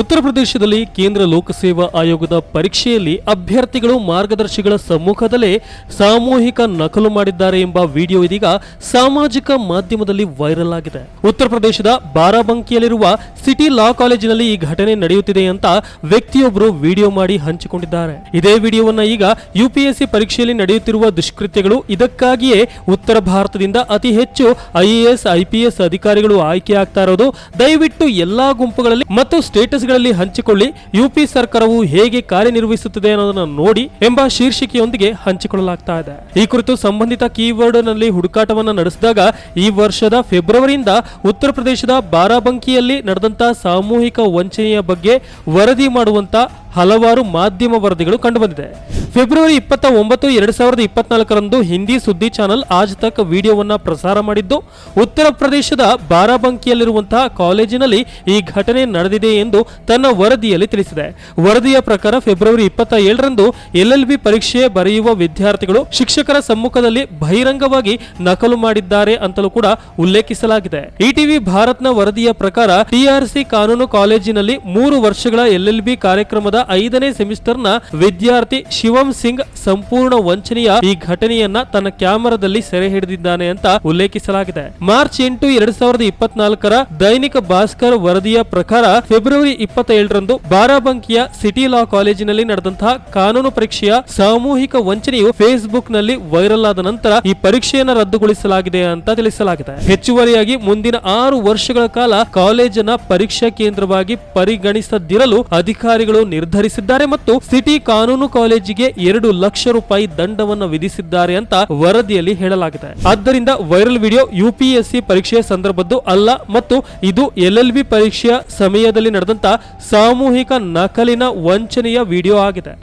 ಉತ್ತರ ಪ್ರದೇಶದಲ್ಲಿ ಕೇಂದ್ರ ಲೋಕಸೇವಾ ಆಯೋಗದ ಪರೀಕ್ಷೆಯಲ್ಲಿ ಅಭ್ಯರ್ಥಿಗಳು ಮಾರ್ಗದರ್ಶಿಗಳ ಸಮ್ಮುಖದಲ್ಲೇ ಸಾಮೂಹಿಕ ನಕಲು ಮಾಡಿದ್ದಾರೆ ಎಂಬ ವಿಡಿಯೋ ಇದೀಗ ಸಾಮಾಜಿಕ ಮಾಧ್ಯಮದಲ್ಲಿ ವೈರಲ್ ಆಗಿದೆ. ಉತ್ತರ ಪ್ರದೇಶದ ಬಾರಾಬಂಕಿಯಲ್ಲಿರುವ ಸಿಟಿ ಲಾ ಕಾಲೇಜಿನಲ್ಲಿ ಈ ಘಟನೆ ನಡೆಯುತ್ತಿದೆ ಅಂತ ವ್ಯಕ್ತಿಯೊಬ್ಬರು ವಿಡಿಯೋ ಮಾಡಿ ಹಂಚಿಕೊಂಡಿದ್ದಾರೆ. ಇದೇ ವಿಡಿಯೋವನ್ನ ಈಗ ಯುಪಿಎಸ್ಸಿ ಪರೀಕ್ಷೆಯಲ್ಲಿ ನಡೆಯುತ್ತಿರುವ ದುಷ್ಕೃತ್ಯಗಳು ಇದಕ್ಕಾಗಿಯೇ ಉತ್ತರ ಭಾರತದಿಂದ ಅತಿ ಹೆಚ್ಚು ಐಎಎಸ್ ಐಪಿಎಸ್ ಅಧಿಕಾರಿಗಳು ಆಯ್ಕೆ ಆಗ್ತಾ ಇರೋದು. ದಯವಿಟ್ಟು ಎಲ್ಲಾ ಗುಂಪುಗಳಲ್ಲಿ ಮತ್ತು ಸ್ಟೇಟಸ್ಗಳಲ್ಲಿ ಹಂಚಿಕೊಳ್ಳಿ, ಯುಪಿ ಸರ್ಕಾರವು ಹೇಗೆ ಕಾರ್ಯನಿರ್ವಹಿಸುತ್ತದೆ ಅನ್ನೋದನ್ನ ನೋಡಿ ಎಂಬ ಶೀರ್ಷಿಕೆಯೊಂದಿಗೆ ಹಂಚಿಕೊಳ್ಳಲಾಗ್ತಾ ಇದೆ. ಈ ಕುರಿತು ಸಂಬಂಧಿತ ಕೀವರ್ಡ್ನಲ್ಲಿ ಹುಡುಕಾಟವನ್ನ ನಡೆಸಿದಾಗ ಈ ವರ್ಷದ ಫೆಬ್ರವರಿಯಿಂದ ಉತ್ತರ ಪ್ರದೇಶದ ಬಾರಾಬಂಕಿಯಲ್ಲಿ ನಡೆದಂತ ಸಾಮೂಹಿಕ ವಂಚನೆಯ ಬಗ್ಗೆ ವರದಿ ಮಾಡುವಂತ ಹಲವಾರು ಮಾಧ್ಯಮ ವರದಿಗಳು ಕಂಡುಬಂದಿದೆ. ಫೆಬ್ರವರಿ ಇಪ್ಪತ್ತ ಒಂಬತ್ತು ಎರಡ್ ಸಾವಿರದ ಇಪ್ಪತ್ನಾಲ್ಕರಂದು ಹಿಂದಿ ಸುದ್ದಿ ಚಾನೆಲ್ ಆಜ್ ತಕ್ ವಿಡಿಯೋವನ್ನ ಪ್ರಸಾರ ಮಾಡಿದ್ದು, ಉತ್ತರ ಪ್ರದೇಶದ ಬಾರಾಬಂಕಿಯಲ್ಲಿರುವಂತಹ ಕಾಲೇಜಿನಲ್ಲಿ ಈ ಘಟನೆ ನಡೆದಿದೆ ಎಂದು ತನ್ನ ವರದಿಯಲ್ಲಿ ತಿಳಿಸಿದೆ. ವರದಿಯ ಪ್ರಕಾರ ಫೆಬ್ರವರಿ ಇಪ್ಪತ್ತ ಏಳರಂದು ಎಲ್ಎಲ್ಬಿ ಪರೀಕ್ಷೆ ಬರೆಯುವ ವಿದ್ಯಾರ್ಥಿಗಳು ಶಿಕ್ಷಕರ ಸಮ್ಮುಖದಲ್ಲಿ ಬಹಿರಂಗವಾಗಿ ನಕಲು ಮಾಡಿದ್ದಾರೆ ಅಂತಲೂ ಕೂಡ ಉಲ್ಲೇಖಿಸಲಾಗಿದೆ. ಇಟಿವಿ ಭಾರತ್ನ ವರದಿಯ ಪ್ರಕಾರ ಟಿಆರ್ಸಿ ಕಾನೂನು ಕಾಲೇಜಿನಲ್ಲಿ ಮೂರು ವರ್ಷಗಳ ಎಲ್ಎಲ್ಬಿ ಕಾರ್ಯಕ್ರಮದ ಐದನೇ ಸೆಮಿಸ್ಟರ್ನ ವಿದ್ಯಾರ್ಥಿ ಶಿವಂ ಸಿಂಗ್ ಸಂಪೂರ್ಣ ವಂಚನೆಯ ಈ ಘಟನೆಯನ್ನ ತನ್ನ ಕ್ಯಾಮೆರಾದಲ್ಲಿ ಸೆರೆ ಹಿಡಿದಿದ್ದಾನೆ ಅಂತ ಉಲ್ಲೇಖಿಸಲಾಗಿದೆ. ಮಾರ್ಚ್ ಎಂಟು, ಎರಡ್ ಸಾವಿರದ ಇಪ್ಪತ್ನಾಲ್ಕರ ದೈನಿಕ ಭಾಸ್ಕರ್ ವರದಿಯ ಪ್ರಕಾರ ಫೆಬ್ರವರಿ ಇಪ್ಪತ್ತೇಳರಂದು ಬಾರಾಬಂಕಿಯ ಸಿಟಿ ಲಾ ಕಾಲೇಜಿನಲ್ಲಿ ನಡೆದಂತಹ ಕಾನೂನು ಪರೀಕ್ಷೆಯ ಸಾಮೂಹಿಕ ವಂಚನೆಯು ಫೇಸ್ಬುಕ್ನಲ್ಲಿ ವೈರಲ್ ಆದ ನಂತರ ಈ ಪರೀಕ್ಷೆಯನ್ನು ರದ್ದುಗೊಳಿಸಲಾಗಿದೆ ಅಂತ ತಿಳಿಸಲಾಗಿದೆ. ಹೆಚ್ಚುವರಿಯಾಗಿ ಮುಂದಿನ ಆರು ವರ್ಷಗಳ ಕಾಲ ಕಾಲೇಜನ್ನ ಪರೀಕ್ಷಾ ಕೇಂದ್ರವಾಗಿ ಪರಿಗಣಿಸದಿರಲು ಅಧಿಕಾರಿಗಳು ನಿರ್ಧರಿಸಿದ್ದಾರೆ ಮತ್ತು ಸಿಟಿ ಕಾನೂನು ಕಾಲೇಜಿಗೆ ಎರಡು ಲಕ್ಷ ರೂಪಾಯಿ ದಂಡವನ್ನು ವಿಧಿಸಿದ್ದಾರೆ ಅಂತ ವರದಿಯಲ್ಲಿ ಹೇಳಲಾಗಿದೆ. ಆದ್ದರಿಂದ ವೈರಲ್ ವಿಡಿಯೋ ಯುಪಿಎಸ್ಸಿ ಪರೀಕ್ಷೆಯ ಸಂದರ್ಭದ್ದು ಅಲ್ಲ ಮತ್ತು ಇದು ಎಲ್ಎಲ್ಬಿ ಪರೀಕ್ಷೆಯ ಸಮಯದಲ್ಲಿ ನಡೆದಂತ ಸಾಮೂಹಿಕ ನಕಲಿನ ವಂಚನೆಯ ವಿಡಿಯೋ ಆಗಿದೆ.